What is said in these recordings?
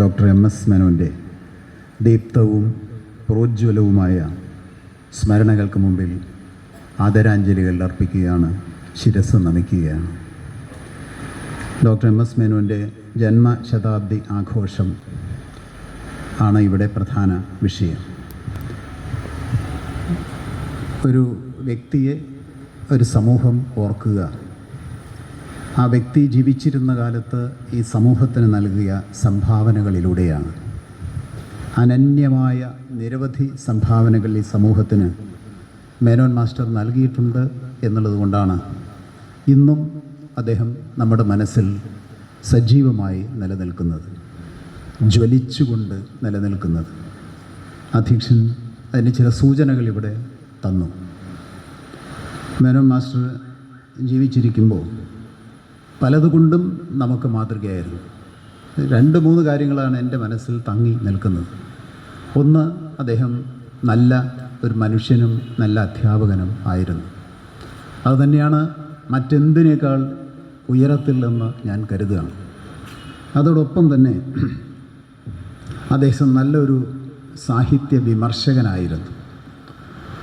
Doctor M S മേനോന്റെ ദീപ്തവും പ്രോജ്വലവുമായ സ്മരണകൾക്ക് മുമ്പിൽ ആദരാഞ്ജലികൾ അർപ്പിക്കുകയാണ് ശിരസ് നമിക്കുകയാണ്. ഡോക്ടർ എം എസ് മേനോന്റെ ജന്മശതാബ്ദി ആഘോഷം ആണ് ഇവിടെ പ്രധാന വിഷയം. ഒരു വ്യക്തിയെ ഒരു സമൂഹം ഓർക്കുക. ആ വ്യക്തി ജീവിച്ചിരുന്ന കാലത്ത് ഈ സമൂഹത്തിന് നൽകിയ സംഭാവനകളിലൂടെയാണ്. അനന്യമായ നിരവധി സംഭാവനകൾ ഈ സമൂഹത്തിന് മേനോൻ മാസ്റ്റർ നൽകിയിട്ടുണ്ട് എന്നുള്ളതുകൊണ്ടാണ് ഇന്നും അദ്ദേഹം നമ്മുടെ മനസ്സിൽ സജീവമായി നിലനിൽക്കുന്നത് ജ്വലിച്ചുകൊണ്ട് നിലനിൽക്കുന്നത്. അധ്യക്ഷൻ അതിന് ചില സൂചനകൾ ഇവിടെ തന്നു. മേനോൻ മാസ്റ്റർ ജീവിച്ചിരിക്കുമ്പോൾ പലതുകൊണ്ടും നമുക്ക് മാതൃകയായിരുന്നു. രണ്ട് മൂന്ന് കാര്യങ്ങളാണ് എന്റെ മനസ്സിൽ തങ്ങി നിൽക്കുന്നത്. ഒന്ന് അദ്ദേഹം നല്ല ഒരു മനുഷ്യനും നല്ല അധ്യാപകനും ആയിരുന്നു. അതുതന്നെയാണ് മറ്റെന്തിനേക്കാൾ ഉയരത്തിൽ നിന്ന് ഞാൻ കരുതുകയാണ്. അതോടൊപ്പം തന്നെ അദ്ദേഹം നല്ലൊരു സാഹിത്യ വിമർശകനായിരുന്നു.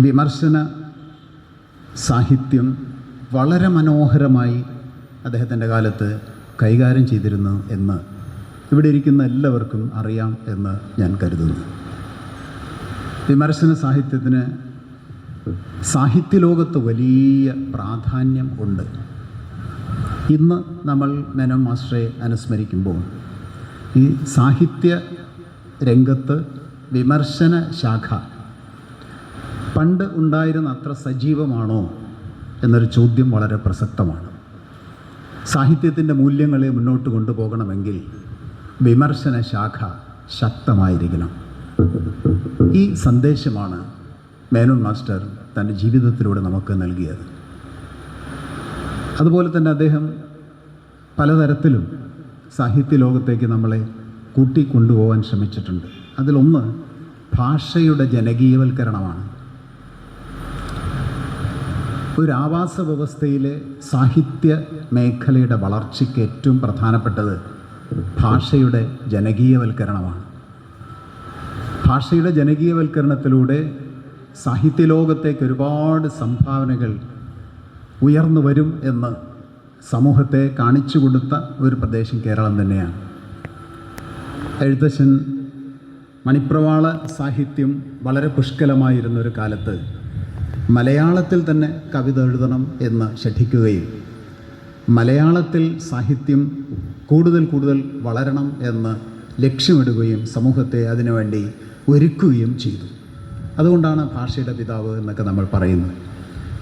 വിമർശന സാഹിത്യം വളരെ മനോഹരമായി അദ്ദേഹത്തിന്റെ കാലത്ത് കൈകാര്യം ചെയ്തിരുന്നു എന്ന് ഇവിടെ ഇരിക്കുന്ന എല്ലാവർക്കും അറിയാം എന്ന് ഞാൻ കരുതുന്നു. വിമർശന സാഹിത്യത്തിന് സാഹിത്യലോകത്ത് വലിയ പ്രാധാന്യം ഉണ്ട്. ഇന്ന് നമ്മൾ മെനം മാസ്റ്ററെ അനുസ്മരിക്കുമ്പോൾ ഈ സാഹിത്യ രംഗത്ത് വിമർശന ശാഖ പണ്ട് ഉണ്ടായിരുന്ന അത്ര സജീവമാണോ എന്നൊരു ചോദ്യം വളരെ പ്രസക്തമാണ്. സാഹിത്യത്തിന്റെ മൂല്യങ്ങളെ മുന്നോട്ട് കൊണ്ടുപോകണമെങ്കിൽ വിമർശന ശാഖ ശക്തമായിരിക്കണം. ഈ സന്ദേശമാണ് മേനോൻ മാസ്റ്റർ തന്റെ ജീവിതത്തിലൂടെ നമുക്ക് നൽകിയത്. അതുപോലെ തന്നെ അദ്ദേഹം പലതരത്തിലും സാഹിത്യ ലോകത്തേക്ക് നമ്മളെ കൂട്ടിക്കൊണ്ടുപോകാൻ ശ്രമിച്ചിട്ടുണ്ട്. അതിലൊന്ന് ഭാഷയുടെ ജനകീയവൽക്കരണമാണ്. ഒരു ആവാസ വ്യവസ്ഥയിലെ സാഹിത്യ മേഖലയുടെ വളർച്ചയ്ക്ക് ഏറ്റവും പ്രധാനപ്പെട്ടത് ഭാഷയുടെ ജനകീയവൽക്കരണമാണ്. ഭാഷയുടെ ജനകീയവൽക്കരണത്തിലൂടെ സാഹിത്യലോകത്തേക്ക് ഒരുപാട് സംഭാവനകൾ ഉയർന്നു വരും എന്ന് സമൂഹത്തെ കാണിച്ചു കൊടുത്ത ഒരു പ്രദേശം കേരളം തന്നെയാണ്. എഴുത്തച്ഛൻ മണിപ്രവാള സാഹിത്യം വളരെ പുഷ്കലമായിരുന്ന ഒരു കാലത്ത് മലയാളത്തിൽ തന്നെ കവിത എഴുതണം എന്ന് ശഠിക്കുകയും മലയാളത്തിൽ സാഹിത്യം കൂടുതൽ കൂടുതൽ വളരണം എന്ന് ലക്ഷ്യമിടുകയും സമൂഹത്തെ അതിനുവേണ്ടി ഒരുക്കുകയും ചെയ്തു. അതുകൊണ്ടാണ് ഭാഷയുടെ പിതാവ് എന്നൊക്കെ നമ്മൾ പറയുന്നത്.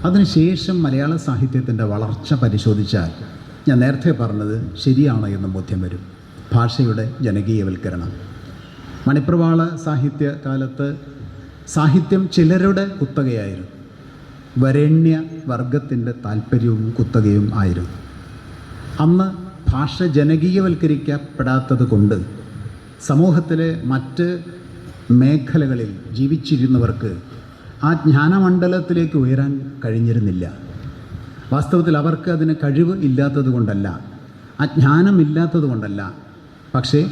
അതിനുശേഷം മലയാള സാഹിത്യത്തിന്റെ വളർച്ച പരിശോധിച്ചാൽ ഞാൻ നേരത്തെ പറഞ്ഞത് ശരിയാണ് എന്ന് ബോധ്യം വരും. ഭാഷയുടെ ജനകീയവൽക്കരണം. മണിപ്രവാള സാഹിത്യ കാലത്ത് സാഹിത്യം ചിലരുടെ കുത്തകയായിരുന്നു. വരേണ്യ വർഗത്തിന്റെ താല്പര്യവും കുത്തകയും ആയിരുന്നു. അന്ന് ഭാഷ ജനകീയവൽക്കരിക്കപ്പെടാത്തത് കൊണ്ട് സമൂഹത്തിലെ മറ്റ് മേഖലകളിൽ ജീവിച്ചിരുന്നവർക്ക് ആ ജ്ഞാനമണ്ഡലത്തിലേക്ക് ഉയരാൻ കഴിഞ്ഞിരുന്നില്ല. വാസ്തവത്തിൽ അവർക്ക് അതിന് കഴിവ് ഇല്ലാത്തത് കൊണ്ടല്ല ആ ജ്ഞാനമില്ലാത്തത് കൊണ്ടല്ല. പക്ഷേ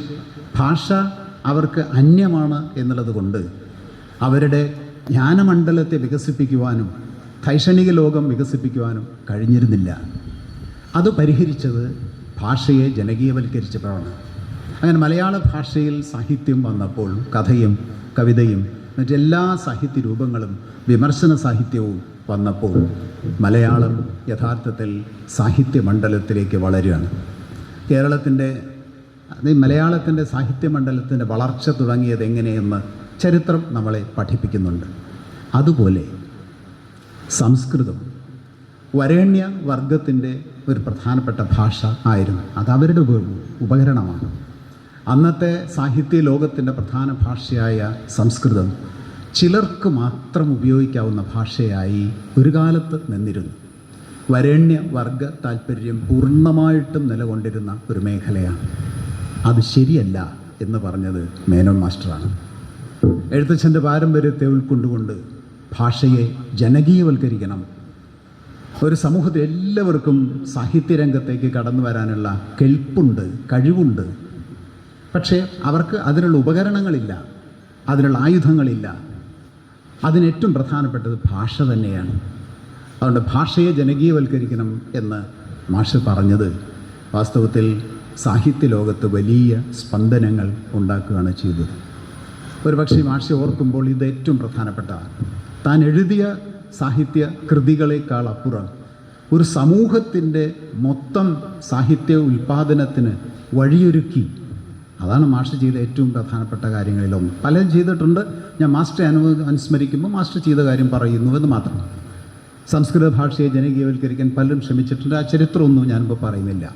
ഭാഷ അവർക്ക് അന്യമാണ് എന്നുള്ളത് കൊണ്ട് അവരുടെ ജ്ഞാനമണ്ഡലത്തെ വികസിപ്പിക്കുവാനും ധൈഷണിക ലോകം വികസിപ്പിക്കുവാനും കഴിഞ്ഞിരുന്നില്ല. അത് പരിഹരിച്ചത് ഭാഷയെ ജനകീയവൽക്കരിച്ചപ്പോഴാണ്. അങ്ങനെ മലയാള ഭാഷയിൽ സാഹിത്യം വന്നപ്പോൾ കഥയും കവിതയും മറ്റെല്ലാ സാഹിത്യ രൂപങ്ങളും വിമർശന സാഹിത്യവും വന്നപ്പോൾ മലയാളം യഥാർത്ഥത്തിൽ സാഹിത്യ മണ്ഡലത്തിലേക്ക് വളരുകയാണ്. കേരളത്തിന്റെ മലയാളത്തിന്റെ സാഹിത്യമണ്ഡലത്തിന്റെ വളർച്ച തുടങ്ങിയത് എങ്ങനെയെന്ന് ചരിത്രം നമ്മളെ പഠിപ്പിക്കുന്നുണ്ട്. അതുപോലെ സംസ്കൃതം വരേണ്യ വർഗത്തിന്റെ ഒരു പ്രധാനപ്പെട്ട ഭാഷ ആയിരുന്നു. അത് അവരുടെ ഉപ ഉപകരണമാണ്. അന്നത്തെ സാഹിത്യ ലോകത്തിന്റെ പ്രധാന ഭാഷയായ സംസ്കൃതം ചിലർക്ക് മാത്രം ഉപയോഗിക്കാവുന്ന ഭാഷയായി ഒരു കാലത്ത് നിന്നിരുന്നു. വരേണ്യ വർഗ താല്പര്യം പൂർണമായിട്ടും നിലകൊണ്ടിരുന്ന ഒരു മേഖലയാണ്. അത് ശരിയല്ല എന്ന് പറഞ്ഞത് മേനോൻ മാസ്റ്ററാണ്. എഴുത്തച്ഛന്റെ പാരമ്പര്യത്തെ ഉൾക്കൊണ്ടുകൊണ്ട് ഭാഷയെ ജനകീയവൽക്കരിക്കണം ഒരു സമൂഹത്തിൽ എല്ലാവർക്കും സാഹിത്യരംഗത്തേക്ക് കടന്നു വരാനുള്ള കെൽപ്പുണ്ട് കഴിവുണ്ട്. പക്ഷേ അവർക്ക് അതിനുള്ള ഉപകരണങ്ങളില്ല അതിനുള്ള ആയുധങ്ങളില്ല. അതിനേറ്റവും പ്രധാനപ്പെട്ടത് ഭാഷ തന്നെയാണ്. അതുകൊണ്ട് ഭാഷയെ ജനകീയവൽക്കരിക്കണം എന്ന് മാഷ് പറഞ്ഞത്. വാസ്തവത്തിൽ സാഹിത്യ ലോകത്ത് വലിയ സ്പന്ദനങ്ങൾ ഉണ്ടാക്കുകയാണ് ചെയ്തത്. ഒരുപക്ഷെ മാഷ് ഓർക്കുമ്പോൾ ഇത് ഏറ്റവും പ്രധാനപ്പെട്ടതാണ് താൻ എഴുതിയ സാഹിത്യ കൃതികളേക്കാൾ അപ്പുറം. ഒരു സമൂഹത്തിന്റെ മൊത്തം സാഹിത്യ ഉൽപ്പാദനത്തിന് വഴിയൊരുക്കി. അതാണ് മാസ്റ്റർ ചെയ്ത ഏറ്റവും പ്രധാനപ്പെട്ട കാര്യങ്ങളിലൊന്ന്. പലരും ചെയ്തിട്ടുണ്ട്. ഞാൻ മാസ്റ്റർ അനു അനുസ്മരിക്കുമ്പോൾ മാസ്റ്റർ ചെയ്ത കാര്യം പറയുന്നു എന്ന് മാത്രം. സംസ്കൃത ഭാഷയെ ജനകീയവൽക്കരിക്കാൻ പലരും ശ്രമിച്ചിട്ടുണ്ട്. ആ ചരിത്രമൊന്നും ഞാനിപ്പോൾ പറയുന്നില്ല.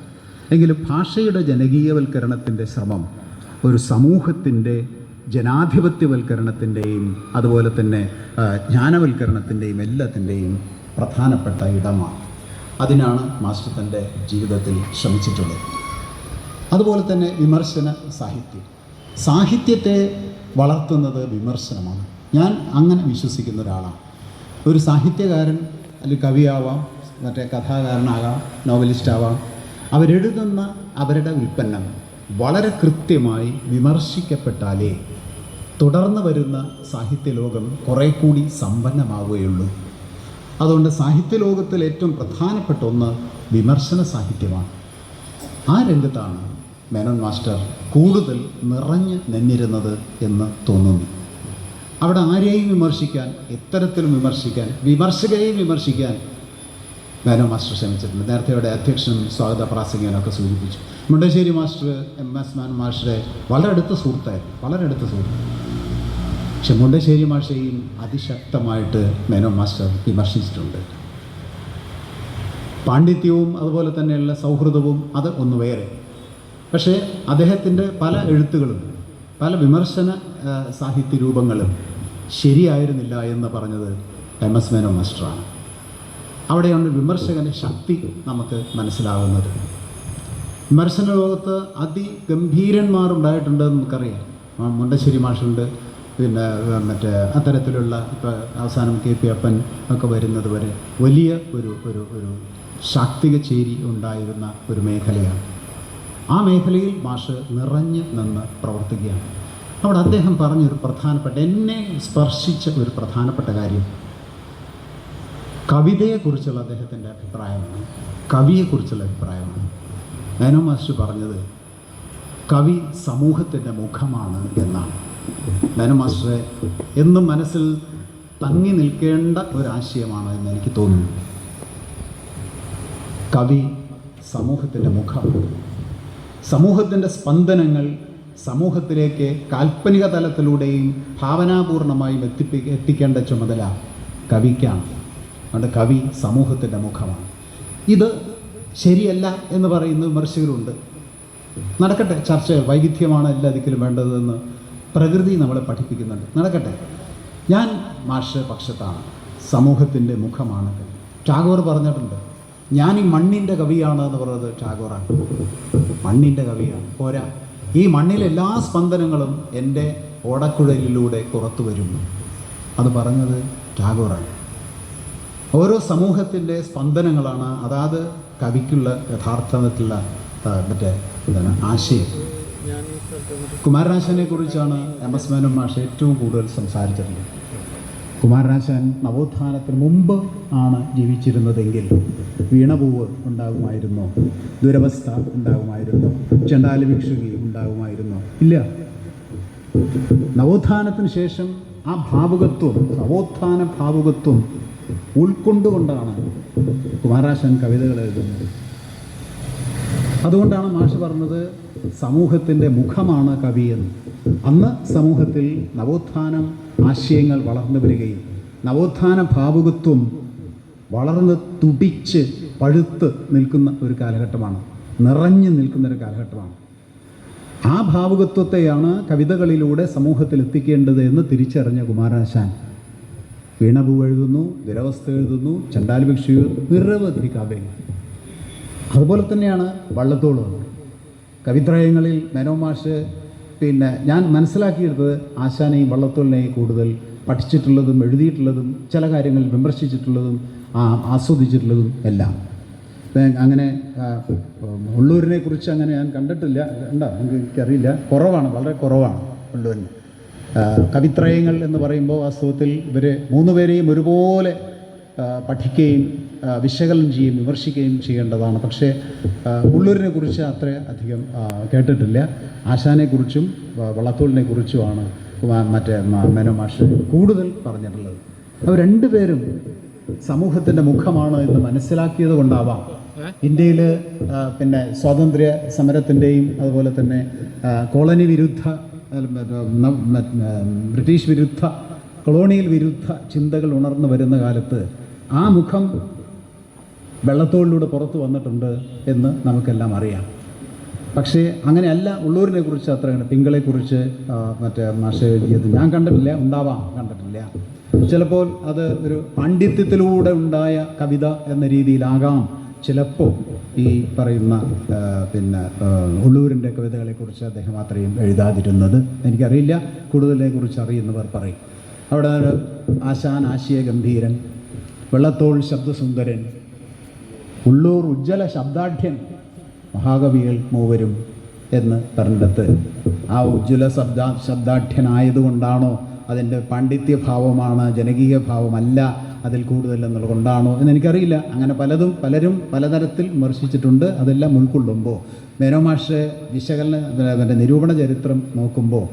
എങ്കിലും ഭാഷയുടെ ജനകീയവൽക്കരണത്തിന്റെ ശ്രമം ഒരു സമൂഹത്തിന്റെ ജനാധിപത്യവൽക്കരണത്തിന്റെയും അതുപോലെ തന്നെ ജ്ഞാനവൽക്കരണത്തിന്റെയും എല്ലാത്തിന്റെയും പ്രധാനപ്പെട്ട ഇടമാണ്. അതിനാണ് മാസ്റ്റർ തന്റെ ജീവിതത്തിൽ ശ്രമിച്ചിട്ടുള്ളത്. അതുപോലെ തന്നെ വിമർശന സാഹിത്യം. സാഹിത്യത്തെ വളർത്തുന്നത് വിമർശനമാണ്. ഞാൻ അങ്ങനെ വിശ്വസിക്കുന്ന ഒരാളാണ്. ഒരു സാഹിത്യകാരൻ അല്ലെങ്കിൽ കവിയാവാം മറ്റേ കഥാകാരനാകാം നോവലിസ്റ്റാവാം അവരെഴുതുന്ന അവരുടെ ഉൽപ്പന്നം വളരെ കൃത്യമായി വിമർശിക്കപ്പെട്ടാലേ തുടർന്ന് വരുന്ന സാഹിത്യ ലോകം കുറേ കൂടി സമ്പന്നമാവുകയുള്ളൂ. അതുകൊണ്ട് സാഹിത്യ ലോകത്തിൽ ഏറ്റവും പ്രധാനപ്പെട്ട ഒന്ന് വിമർശന സാഹിത്യമാണ്. ആ രംഗത്താണ് മേനോൻ മാസ്റ്റർ കൂടുതൽ നിറഞ്ഞു നിന്നിരുന്നത് എന്ന് തോന്നുന്നു. അവിടെ ആരെയും വിമർശിക്കാൻ എത്തരത്തിലും വിമർശിക്കാൻ വിമർശകരെയും വിമർശിക്കാൻ മേനോ മാസ്റ്റർ ശ്രമിച്ചിട്ടുണ്ട്. നേരത്തെ ഇവിടെ അധ്യക്ഷനും സ്വാഗത പ്രാസംഗികനൊക്കെ സൂചിപ്പിച്ചു. Mundassery master M S Menon മാസ്റ്ററെ വളരെ അടുത്ത സുഹൃത്തായിരുന്നു വളരെ അടുത്ത സുഹൃത്ത്. പക്ഷെ മുണ്ടശ്ശേരി മാഷയും അതിശക്തമായിട്ട് മേനോൻ മാസ്റ്റർ വിമർശിച്ചിട്ടുണ്ട്. പാണ്ഡിത്യവും അതുപോലെ തന്നെയുള്ള സൗഹൃദവും അത് ഒന്ന് വേറെ പക്ഷേ അദ്ദേഹത്തിന്റെ പല എഴുത്തുകളും പല വിമർശന സാഹിത്യ രൂപങ്ങളും ശരിയായിരുന്നില്ല എന്ന് പറഞ്ഞത് എം എസ് മേനോ മാസ്റ്ററാണ്. അവിടെയാണ് വിമർശകന്റെ ശക്തി നമുക്ക് മനസ്സിലാകുന്നത് വിമർശന ലോകത്ത് അതിഗംഭീരന്മാരുണ്ടായിട്ടുണ്ട് എന്ന് നമുക്കറിയാം. മുണ്ടശ്ശേരി മാഷുണ്ട് പിന്നെ മറ്റേ അത്തരത്തിലുള്ള ഇപ്പോൾ അവസാനം കെ പി അപ്പൻ ഒക്കെ വരുന്നത് വരെ വലിയ ഒരു ഒരു ഒരു ശാക്തിക ചേരി ഉണ്ടായിരുന്ന ഒരു മേഖലയാണ്. ആ മേഖലയിൽ മാഷ് നിറഞ്ഞ് നിന്ന് പ്രവർത്തിക്കുകയാണ്. അവിടെ അദ്ദേഹം പറഞ്ഞൊരു പ്രധാനപ്പെട്ട എന്നെ സ്പർശിച്ച ഒരു പ്രധാനപ്പെട്ട കാര്യം. കവിതയെക്കുറിച്ചുള്ള അദ്ദേഹത്തിന്റെ അഭിപ്രായമാണ്. കവിയെക്കുറിച്ചുള്ള അഭിപ്രായമാണ്. മേനോ മാഷ് പറഞ്ഞത് കവി സമൂഹത്തിന്റെ മുഖമാണ് എന്നാണ്. മേനോ മാസ്റ്ററെ. എന്നും മനസ്സിൽ തങ്ങി നിൽക്കേണ്ട ഒരാശയമാണ് എന്ന് എനിക്ക് തോന്നുന്നു. കവി സമൂഹത്തിന്റെ മുഖം. സമൂഹത്തിന്റെ സ്പന്ദനങ്ങൾ സമൂഹത്തിലേക്ക് കാൽപ്പനിക തലത്തിലൂടെയും ഭാവനാപൂർണമായും എത്തിപ്പി എത്തിക്കേണ്ട ചുമതല കവിക്കാണ്. അതുകൊണ്ട് കവി സമൂഹത്തിന്റെ മുഖമാണ്. ഇത് ശരിയല്ല എന്ന് പറയുന്ന വിമർശകരുണ്ട്. നടക്കട്ടെ ചർച്ച വൈവിധ്യമാണ് എല്ലാ ദിക്കിലും വേണ്ടതെന്ന് പ്രകൃതി നമ്മളെ പഠിപ്പിക്കുന്നുണ്ട്. നടക്കട്ടെ. ഞാൻ മാഷ പക്ഷത്താണ് സമൂഹത്തിന്റെ മുഖമാണ് ടാഗോർ പറഞ്ഞിട്ടുണ്ട്. ഞാൻ ഈ മണ്ണിന്റെ കവിയാണ് എന്ന് പറയുന്നത് ടാഗോറാണ്. മണ്ണിന്റെ കവിയാണ്. പോരാ. ഈ മണ്ണിലെ എല്ലാ സ്പന്ദനങ്ങളും എന്റെ ഓടക്കുഴലിലൂടെ പുറത്തു വരുന്നു. അത് പറഞ്ഞത് ടാഗോറാണ്. ഓരോ സമൂഹത്തിന്റെ സ്പന്ദനങ്ങളാണ് അതാത് കവിക്കുള്ള യഥാർത്ഥത്തിലുള്ള മറ്റേ എന്താണ് ആശയം. കുമാരനാശാനെ കുറിച്ചാണ് എം എസ് മേനോൻ മാഷ് ഏറ്റവും കൂടുതൽ സംസാരിച്ചിട്ടുള്ളത് കുമാരനാശാൻ നവോത്ഥാനത്തിന് മുമ്പ് ആണ് ജീവിച്ചിരുന്നതെങ്കിൽ വീണപൂവ് ഉണ്ടാകുമായിരുന്നോ ദുരവസ്ഥ ഉണ്ടാകുമായിരുന്നോ ചെണ്ടാല ഭിക്ഷുകി ഉണ്ടാകുമായിരുന്നോ. ഇല്ല. നവോത്ഥാനത്തിന് ശേഷം ആ ഭാവുകത്വം നവോത്ഥാന ഭാവുകത്വം ഉൾക്കൊണ്ടുകൊണ്ടാണ് കുമാരാശൻ കവിതകൾ എഴുതുന്നത്. അതുകൊണ്ടാണ് മാഷ് പറഞ്ഞത് സമൂഹത്തിന്റെ മുഖമാണ് കവിയെന്ന് അന്ന് സമൂഹത്തിൽ നവോത്ഥാനം ആശയങ്ങൾ വളർന്നു വരികയും നവോത്ഥാന ഭാവുകത്വം വളർന്ന് തുടിച്ച് പഴുത്ത് നിൽക്കുന്ന ഒരു കാലഘട്ടമാണ് നിറഞ്ഞു നിൽക്കുന്ന ഒരു കാലഘട്ടമാണ്. ആ ഭാവുകത്വത്തെയാണ് കവിതകളിലൂടെ സമൂഹത്തിൽ എത്തിക്കേണ്ടത് എന്ന് തിരിച്ചറിഞ്ഞ കുമാരനാശാൻ. വീണപൂ എഴുതുന്നു ദുരവസ്ഥ എഴുതുന്നു ചണ്ടാൽ ഭിക്ഷു നിരവധി കാവ്യങ്ങൾ അതുപോലെ തന്നെയാണ് വള്ളത്തോളും. കവിത്രയങ്ങളിൽ മെനോമാഷ് പിന്നെ ഞാൻ മനസ്സിലാക്കിയെടുത്തത് ആശാനെയും വള്ളത്തോളിനെയും കൂടുതൽ പഠിച്ചിട്ടുള്ളതും എഴുതിയിട്ടുള്ളതും ചില കാര്യങ്ങൾ വിമർശിച്ചിട്ടുള്ളതും ആസ്വദിച്ചിട്ടുള്ളതും എല്ലാം. അങ്ങനെ ഉള്ളൂരിനെ കുറിച്ച് അങ്ങനെ ഞാൻ കണ്ടിട്ടില്ല. ഉണ്ടോ എനിക്ക് എനിക്കറിയില്ല. കുറവാണ് വളരെ കുറവാണ് ഉള്ളൂരിന്. കവിത്രയങ്ങൾ എന്ന് പറയുമ്പോൾ വാസ്തവത്തിൽ ഇവർ മൂന്ന് പേരെയും ഒരുപോലെ പഠിക്കുകയും വിശകലനം ചെയ്യുകയും വിമർശിക്കുകയും ചെയ്യേണ്ടതാണ്. പക്ഷേ ഉള്ളൂരിനെ കുറിച്ച് അത്ര അധികം കേട്ടിട്ടില്ല. ആശാനെക്കുറിച്ചും കുറിച്ചും വള്ളത്തോളിനെ കുറിച്ചുമാണ് മറ്റേ മേനോ മാഷ് കൂടുതൽ പറഞ്ഞിട്ടുള്ളത്. അവർ രണ്ടുപേരും സമൂഹത്തിന്റെ മുഖമാണ് എന്ന് മനസ്സിലാക്കിയത് കൊണ്ടാവാം ഇന്ത്യയിൽ പിന്നെ സ്വാതന്ത്ര്യ സമരത്തിന്റെയും അതുപോലെ തന്നെ കോളനി വിരുദ്ധ ബ്രിട്ടീഷ് വിരുദ്ധ കൊളോണിയൽ വിരുദ്ധ ചിന്തകൾ ഉണർന്നു വരുന്ന കാലത്ത് ആ മുഖം വെള്ളത്തോളിലൂടെ പുറത്തു വന്നിട്ടുണ്ട് എന്ന് നമുക്കെല്ലാം അറിയാം. പക്ഷേ അങ്ങനെയല്ല ഉള്ളൂരിനെ കുറിച്ച് അത്ര പിങ്കളെക്കുറിച്ച് കുറിച്ച് മറ്റേ മാഷ എഴുതിയത് ഞാൻ കണ്ടിട്ടില്ല ഉണ്ടാവാം കണ്ടിട്ടില്ല. ചിലപ്പോൾ അത് ഒരു പാണ്ഡിത്യത്തിലൂടെ ഉണ്ടായ കവിത എന്ന രീതിയിലാകാം ചിലപ്പോൾ ഈ പറയുന്ന പിന്നെ ഉള്ളൂരിന്റെ കവിതകളെക്കുറിച്ച് അദ്ദേഹം അത്രയും എഴുതാതിരുന്നത് എനിക്കറിയില്ല. കുറിച്ച് അറിയുന്നവർ പറയും. അവിടെ ആശാൻ ആശയ ഗംഭീരൻ വെള്ളത്തോൾ ശബ്ദസുന്ദരൻ ഉള്ളൂർ ഉജ്ജ്വല ശബ്ദാഠ്യൻ മഹാകവികൾ മൂവരും എന്ന് പറഞ്ഞിടത്ത് ആ ഉജ്ജ്വല ശബ്ദ ശബ്ദാഠ്യനായതുകൊണ്ടാണോ അതിന്റെ പാണ്ഡിത്യഭാവമാണ് ജനകീയ ഭാവമല്ല അതിൽ കൂടുതൽ എന്നുള്ളതുകൊണ്ടാണോ എന്ന് എനിക്കറിയില്ല അങ്ങനെ പലതും പലരും പലതരത്തിൽ വിമർശിച്ചിട്ടുണ്ട്. അതെല്ലാം ഉൾക്കൊള്ളുമ്പോൾ മേനോമാഷ് വിശകലന നിരൂപണ ചരിത്രം നോക്കുമ്പോൾ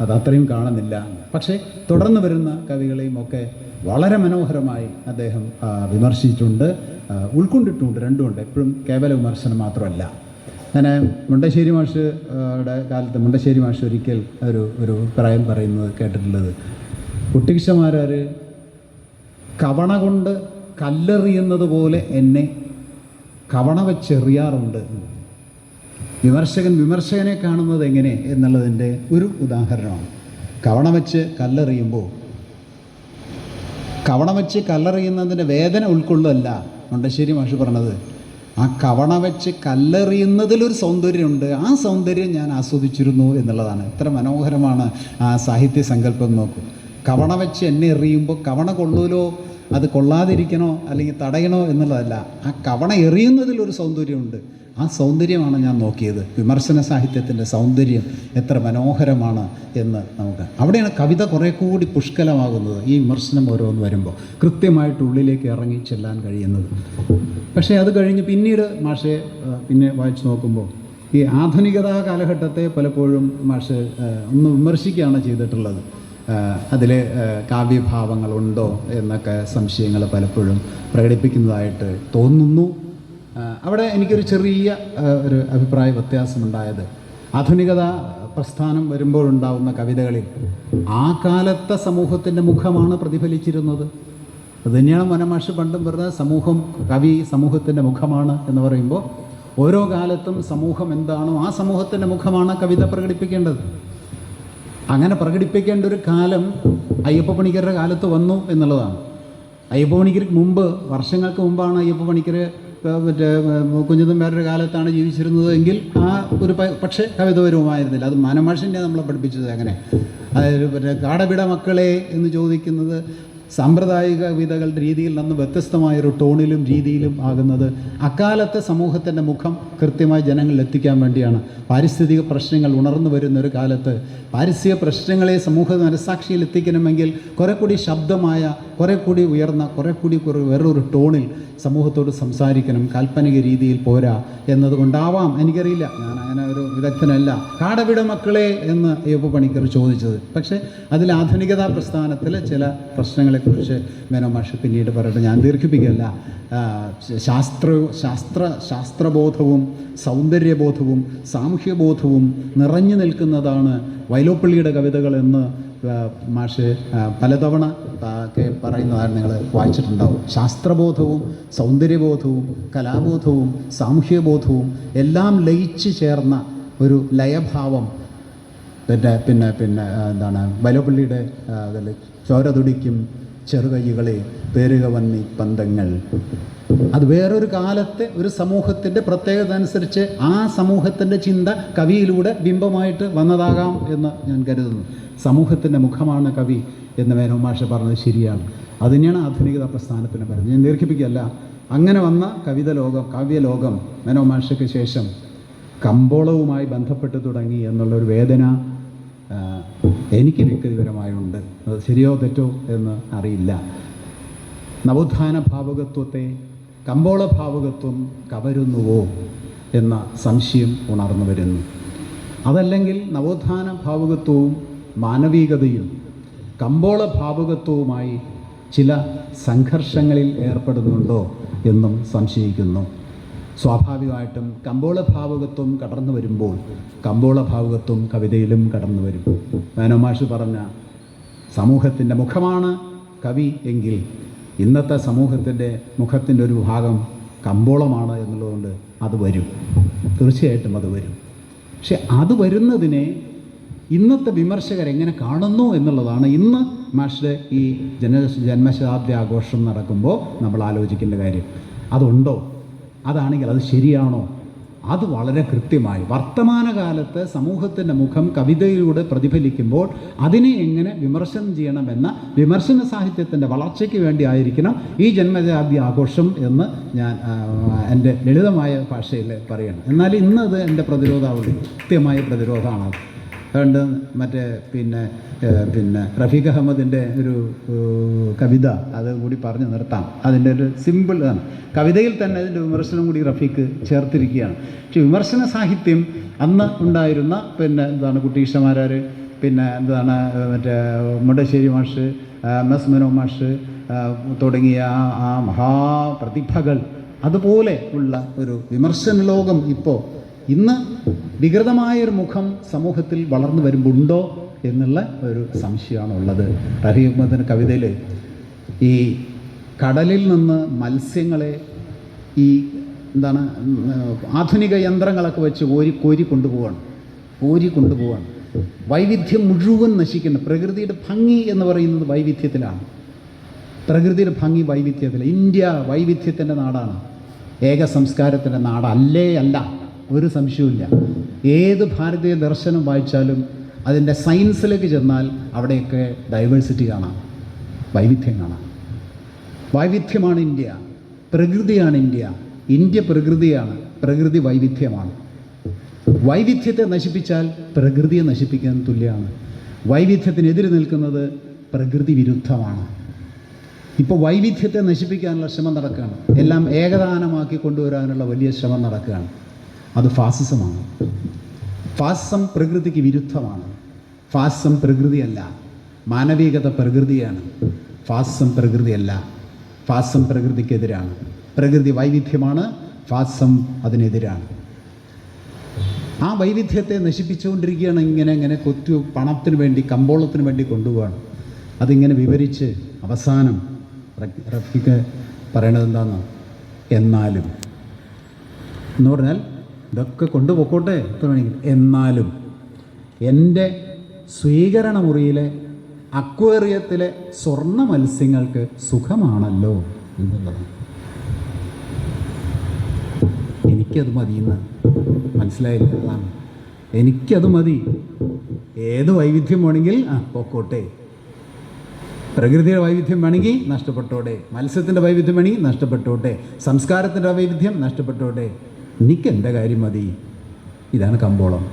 അത് അത്രയും കാണുന്നില്ല. പക്ഷേ തുടർന്ന് വരുന്ന കവികളെയും ഒക്കെ വളരെ മനോഹരമായി അദ്ദേഹം വിമർശിച്ചിട്ടുണ്ട് ഉൾക്കൊണ്ടിട്ടുണ്ട് രണ്ടുമുണ്ട്. എപ്പോഴും കേവല വിമർശനം മാത്രമല്ല. ഞാൻ മുണ്ടശ്ശേരി മാഷയുടെ കാലത്ത് മുണ്ടശ്ശേരി മാഷ് ഒരിക്കൽ ഒരു ഒരു പ്രായം പറയുന്നത് കേട്ടിട്ടുള്ളത് കുട്ടികൃഷ്ണമാരാർ കവണ കൊണ്ട് കല്ലെറിയുന്നത് പോലെ എന്നെ കവണ വെച്ചെറിയാറുണ്ട്. വിമർശകൻ വിമർശകനെ കാണുന്നത് എങ്ങനെ എന്നുള്ളതിന്റെ ഒരു ഉദാഹരണമാണ്. കവണ വെച്ച് കല്ലെറിയുമ്പോൾ കവണ വെച്ച് കല്ലെറിയുന്നതിന്റെ വേദന ഉൾക്കൊള്ളല്ല മുണ്ടശ്ശേരി മാഷ് പറഞ്ഞത് ആ കവണ വെച്ച് കല്ലെറിയുന്നതിലൊരു സൗന്ദര്യമുണ്ട് ആ സൗന്ദര്യം ഞാൻ ആസ്വദിച്ചിരുന്നു എന്നുള്ളതാണ്. എത്ര മനോഹരമാണ് ആ സാഹിത്യ സങ്കല്പം നോക്കൂ. കവണ വെച്ച് എന്നെ എറിയുമ്പോൾ കവണ കൊള്ളൂലോ? അത് കൊള്ളാതിരിക്കണോ? അല്ലെങ്കിൽ തടയണോ? എന്നുള്ളതല്ല. ആ കവണ എറിയുന്നതിലൊരു സൗന്ദര്യമുണ്ട്. ആ സൗന്ദര്യമാണ് ഞാൻ നോക്കിയത്. വിമർശന സാഹിത്യത്തിന്റെ സൗന്ദര്യം എത്ര മനോഹരമാണ് എന്ന് നമുക്ക്. അവിടെയാണ് കവിത കുറേ കൂടി പുഷ്കലമാകുന്നത് ഈ വിമർശനം ഓരോന്ന് വരുമ്പോൾ കൃത്യമായിട്ട് ഉള്ളിലേക്ക് ഇറങ്ങി ചെല്ലാൻ കഴിയുന്നത്. പക്ഷേ അത് കഴിഞ്ഞ് പിന്നീട് മാഷെ പിന്നെ വായിച്ചു നോക്കുമ്പോൾ ഈ ആധുനികതാ കാലഘട്ടത്തെ പലപ്പോഴും മാഷ് ഒന്ന് വിമർശിക്കുകയാണ് ചെയ്തിട്ടുള്ളത്. അതിൽ കാവ്യഭാവങ്ങളുണ്ടോ എന്നൊക്കെ സംശയങ്ങൾ പലപ്പോഴും പ്രകടിപ്പിക്കുന്നതായിട്ട് തോന്നുന്നു. അവിടെ എനിക്കൊരു ചെറിയ ഒരു അഭിപ്രായ വ്യത്യാസമുണ്ടായത്. ആധുനികത പ്രസ്ഥാനം വരുമ്പോഴുണ്ടാവുന്ന കവിതകളിൽ ആ കാലത്തെ സമൂഹത്തിന്റെ മുഖമാണ് പ്രതിഫലിച്ചിരുന്നത്. അത് തന്നെയാണ് മനമാഷ് പണ്ടും പറഞ്ഞത് സമൂഹം കവി സമൂഹത്തിന്റെ മുഖമാണ് എന്ന് പറയുമ്പോൾ ഓരോ കാലത്തും സമൂഹം എന്താണോ ആ സമൂഹത്തിന്റെ മുഖമാണ് കവിത പ്രകടിപ്പിക്കേണ്ടത്. അങ്ങനെ പ്രകടിപ്പിക്കേണ്ട ഒരു കാലം അയ്യപ്പ പണിക്കരുടെ കാലത്ത് വന്നു എന്നുള്ളതാണ്. അയ്യപ്പ പണിക്കർക്ക് മുമ്പ് വർഷങ്ങൾക്ക് മുമ്പാണ് അയ്യപ്പ പണിക്കർ മറ്റേ കുഞ്ഞുതമ്പാരുടെ കാലത്താണ് ജീവിച്ചിരുന്നത് എങ്കിൽ ആ ഒരു പക്ഷേ കവിതപരവുമായിരുന്നില്ല അത് മനമാഷിന്റെ നമ്മളെ പഠിപ്പിച്ചത് അങ്ങനെ. അതായത് മറ്റേ കാടപിട മക്കളെ എന്ന് ചോദിക്കുന്നത് സാമ്പ്രദായിക കവിതകളുടെ രീതിയിൽ നിന്ന് വ്യത്യസ്തമായൊരു ടോണിലും രീതിയിലും ആകുന്നത് അക്കാലത്തെ സമൂഹത്തിന്റെ മുഖം കൃത്യമായി ജനങ്ങളിൽ എത്തിക്കാൻ വേണ്ടിയാണ്. പാരിസ്ഥിതിക പ്രശ്നങ്ങൾ ഉണർന്നു വരുന്ന ഒരു കാലത്ത് പാരിസ്ഥിതിക പ്രശ്നങ്ങളെ സമൂഹ മനസാക്ഷിയിൽ എത്തിക്കണമെങ്കിൽ കുറെ കൂടി ശബ്ദമായ കുറെ കൂടി ഉയർന്ന കുറെ കൂടി വേറൊരു ടോണിൽ സമൂഹത്തോട് സംസാരിക്കണം. കാൽപ്പനിക രീതിയിൽ പോരാ എന്നതുകൊണ്ടാവാം. എനിക്കറിയില്ല. ഞാൻ അങ്ങനെ ഒരു വിദഗ്ധനല്ല. കാടവിട മക്കളെ എന്ന് അയ്യപ്പ പണിക്കർ ചോദിച്ചത്. പക്ഷേ അതിൽ ആധുനികതാ പ്രസ്ഥാനത്തിലെ ചില പ്രശ്നങ്ങളെക്കുറിച്ച് മേനോ മാഷ് പിന്നീട് പറയട്ടെ. ഞാൻ ദീർഘിപ്പിക്കല്ല ശാസ്ത്ര ശാസ്ത്ര ശാസ്ത്രബോധവും സൗന്ദര്യബോധവും സാമൂഹ്യബോധവും നിറഞ്ഞു നിൽക്കുന്നതാണ് വൈലോപ്പള്ളിയുടെ കവിതകൾ എന്ന് മാഷ് പലതവണ ഒക്കെ പറയുന്നതാണ് നിങ്ങൾ വായിച്ചിട്ടുണ്ടാവും. ശാസ്ത്രബോധവും സൗന്ദര്യബോധവും കലാബോധവും സാമൂഹ്യബോധവും എല്ലാം ലയിച്ച് ചേർന്ന ഒരു ലയഭാവം. പിന്നെ പിന്നെ പിന്നെ എന്താണ് വലപ്പള്ളിയുടെ അതിൽ ചോര തുടിക്കും ചെറുകൈകളെ പേരുക വന്നി പന്തങ്ങൾ. അത് വേറൊരു കാലത്തെ ഒരു സമൂഹത്തിന്റെ പ്രത്യേകത അനുസരിച്ച് ആ സമൂഹത്തിന്റെ ചിന്ത കവിയിലൂടെ ബിംബമായിട്ട് വന്നതാകാം എന്ന് ഞാൻ കരുതുന്നു. സമൂഹത്തിന്റെ മുഖമാണ് കവി എന്ന് മേനോ മാഷ പറഞ്ഞത് ശരിയാണ്. അത് തന്നെയാണ് ആധുനികത പ്രസ്ഥാനത്തിന് പറയുന്നത് ഞാൻ ദീർഘിപ്പിക്കുകയല്ല. അങ്ങനെ വന്ന കവിത ലോകം കാവ്യലോകം മനോമാഷയ്ക്ക് ശേഷം കമ്പോളവുമായി ബന്ധപ്പെട്ട് തുടങ്ങി എന്നുള്ളൊരു വേദന എനിക്ക് വ്യക്തിപരമായുണ്ട്. അത് ശരിയോ തെറ്റോ എന്ന് അറിയില്ല. നവോത്ഥാന ഭാവകത്വത്തെ കമ്പോള ഭാവകത്വം കവരുന്നുവോ എന്ന സംശയം ഉണർന്നു വരുന്നു. അതല്ലെങ്കിൽ നവോത്ഥാന ഭാവുകത്വവും മാനവികതയും കമ്പോള ഭാവുകത്വവുമായി ചില സംഘർഷങ്ങളിൽ ഏർപ്പെടുന്നുണ്ടോ എന്നും സംശയിക്കുന്നു. സ്വാഭാവികമായിട്ടും കമ്പോള ഭാവുകത്വം കടന്നു വരുമ്പോൾ കമ്പോള കവിതയിലും കടന്നു വരും. മേനോമാഷ് പറഞ്ഞ സമൂഹത്തിന്റെ മുഖമാണ് കവി എങ്കിൽ ഇന്നത്തെ സമൂഹത്തിന്റെ മുഖത്തിന്റെ ഒരു ഭാഗം കമ്പോളമാണ് എന്നുള്ളതുകൊണ്ട് അത് വരും. തീർച്ചയായിട്ടും അത് വരും. പക്ഷെ അത് വരുന്നതിനെ ഇന്നത്തെ വിമർശകർ എങ്ങനെ കാണുന്നു എന്നുള്ളതാണ് ഇന്ന് മാഷിലെ ഈ ജന ജന്മശതാബ്ദി ആഘോഷം നടക്കുമ്പോൾ നമ്മൾ ആലോചിക്കേണ്ട കാര്യം. അതുണ്ടോ? അതാണെങ്കിൽ അത് ശരിയാണോ? അത് വളരെ കൃത്യമായി. വർത്തമാനകാലത്ത് സമൂഹത്തിന്റെ മുഖം കവിതയിലൂടെ പ്രതിഫലിക്കുമ്പോൾ അതിനെ എങ്ങനെ വിമർശനം ചെയ്യണമെന്ന വിമർശന സാഹിത്യത്തിന്റെ വളർച്ചയ്ക്ക് വേണ്ടി ആയിരിക്കണം ഈ ജന്മജാതി ആഘോഷം എന്ന് ഞാൻ എന്റെ ലളിതമായ ഭാഷയിൽ പറയണം. എന്നാൽ ഇന്നത് എന്റെ പ്രതിരോധാവലി കൃത്യമായ പ്രതിരോധമാണ് അതുകൊണ്ട് മറ്റേ പിന്നെ പിന്നെ റഫീഖ് അഹമ്മദിന്റെ ഒരു കവിത അത് കൂടി പറഞ്ഞു നിർത്താം. അതിന്റെ ഒരു സിമ്പിൾ ആണ് കവിതയിൽ തന്നെ അതിന്റെ വിമർശനം കൂടി റഫീഖ് ചേർത്തിരിക്കുകയാണ്. പക്ഷെ വിമർശന സാഹിത്യം അന്ന് ഉണ്ടായിരുന്ന പിന്നെ എന്താണ് കുട്ടീഷമാരാർ പിന്നെ എന്താണ് മറ്റേ മുണ്ടശ്ശേരി മാഷ് ആ, എം എസ് മനോ മാഷ് തുടങ്ങിയ ആ മഹാപ്രതിഭകൾ അതുപോലെ ഉള്ള ഒരു വിമർശന ലോകം ഇപ്പോൾ ഇന്ന് വികൃതമായൊരു മുഖം സമൂഹത്തിൽ വളർന്നു വരുമ്പോണ്ടോ എന്നുള്ള ഒരു സംശയമാണുള്ളത്. മുഹമ്മദിന്റെ കവിതയിൽ ഈ കടലിൽ നിന്ന് മത്സ്യങ്ങളെ ഈ എന്താണ് ആധുനിക യന്ത്രങ്ങളൊക്കെ വെച്ച് കോരി കോരി കൊണ്ടുപോവാണ്. കോരി കൊണ്ടുപോവാണ്. വൈവിധ്യം മുഴുവൻ നശിക്കുന്നു. പ്രകൃതിയുടെ ഭംഗി എന്ന് പറയുന്നത് വൈവിധ്യത്തിലാണ്. പ്രകൃതിയുടെ ഭംഗി വൈവിധ്യത്തിൽ ഇന്ത്യ വൈവിധ്യത്തിന്റെ നാടാണ്. ഏക സംസ്കാരത്തിന്റെ നാടല്ലേ അല്ല. ഒരു സംശയവുമില്ല. ഏത് ഭാരതീയ ദർശനം വായിച്ചാലും അതിന്റെ സയൻസിലേക്ക് ചെന്നാൽ അവിടെയൊക്കെ ഡൈവേഴ്സിറ്റി കാണാം. വൈവിധ്യം കാണാം. വൈവിധ്യമാണ് ഇന്ത്യ. പ്രകൃതിയാണ് ഇന്ത്യ. ഇന്ത്യ പ്രകൃതിയാണ്. പ്രകൃതി വൈവിധ്യമാണ്. വൈവിധ്യത്തെ നശിപ്പിച്ചാൽ പ്രകൃതിയെ നശിപ്പിക്കാൻ തുല്യമാണ്. വൈവിധ്യത്തിനെതിരെ നിൽക്കുന്നത് പ്രകൃതി വിരുദ്ധമാണ്. ഇപ്പോൾ വൈവിധ്യത്തെ നശിപ്പിക്കാനുള്ള ശ്രമം നടക്കുകയാണ്. എല്ലാം ഏകദാനമാക്കി കൊണ്ടുവരാനുള്ള വലിയ ശ്രമം നടക്കുകയാണ്. അത് ഫാസിസമാണ്. ഫാസിസം പ്രകൃതിക്ക് വിരുദ്ധമാണ്. ഫാസിസം പ്രകൃതിയല്ല. മാനവികത പ്രകൃതിയാണ്. ഫാസിസം പ്രകൃതിയല്ല. ഫാസിസം പ്രകൃതിക്കെതിരാണ്. പ്രകൃതി വൈവിധ്യമാണ്. ഫാസിസം അതിനെതിരാണ്. ആ വൈവിധ്യത്തെ നശിപ്പിച്ചുകൊണ്ടിരിക്കുകയാണ് ഇങ്ങനെ ഇങ്ങനെ കൊത്തു പണത്തിന് വേണ്ടി കമ്പോളത്തിന് വേണ്ടി കൊണ്ടുപോവാണ്. അതിങ്ങനെ വിവരിച്ച് അവസാനം റഫിക്ക് പറയണത് എന്താണെന്ന് എന്നാലും. എന്ന് പറഞ്ഞാൽ ഇതൊക്കെ കൊണ്ടുപോക്കോട്ടെ എത്ര വേണമെങ്കിലും. എന്നാലും എന്റെ സ്വീകരണ മുറിയിലെ അക്വേറിയത്തിലെ സ്വർണ മത്സ്യങ്ങൾക്ക് സുഖമാണല്ലോ എന്നുള്ളതാണ്. എനിക്കത് മതിയെന്ന് മനസ്സിലായില്ല അതാണ്. എനിക്കത് മതി. ഏത് വൈവിധ്യം വേണമെങ്കിൽ ആ പൊക്കോട്ടെ. പ്രകൃതിയുടെ വൈവിധ്യം വേണമെങ്കിൽ നഷ്ടപ്പെട്ടോട്ടെ മത്സ്യത്തിന്റെ വൈവിധ്യം വേണമെങ്കിൽ നഷ്ടപ്പെട്ടോട്ടെ. സംസ്കാരത്തിന്റെ വൈവിധ്യം നഷ്ടപ്പെട്ടോട്ടെ. എനിക്ക് എന്റെ കാര്യം മതി? ഇതാണ് കമ്പോളം.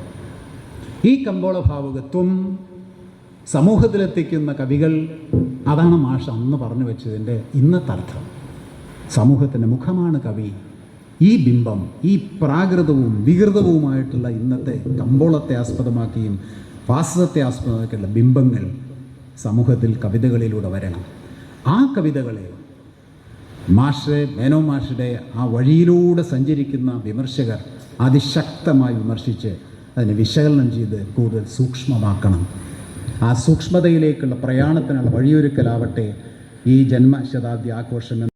ഈ കമ്പോള ഭാവുകത്വം സമൂഹത്തിലെത്തിക്കുന്ന കവികൾ അതാണ് മാഷ് അന്ന് പറഞ്ഞു വെച്ചതിന്റെ ഇന്നത്തെ അർത്ഥം. സമൂഹത്തിന്റെ മുഖമാണ് കവി. ഈ ബിംബം ഈ പ്രാകൃതവും വികൃതവുമായിട്ടുള്ള ഇന്നത്തെ കമ്പോളത്തെ ആസ്പദമാക്കിയും വാസ്തവത്തെ ആസ്പദമാക്കിയുള്ള ബിംബങ്ങൾ സമൂഹത്തിൽ കവിതകളിലൂടെ വരണം. ആ കവിതകളെ മാഷ് മേനോ മാഷുടെ ആ വഴിയിലൂടെ സഞ്ചരിക്കുന്ന വിമർശകർ അതിശക്തമായി വിമർശിച്ച് അതിനെ വിശകലനം ചെയ്ത് കൂടുതൽ സൂക്ഷ്മമാക്കണം. ആ സൂക്ഷ്മതയിലേക്കുള്ള പ്രയാണത്തിനുള്ള വഴിയൊരുക്കലാവട്ടെ ഈ ജന്മശതാബ്ദി ആഘോഷം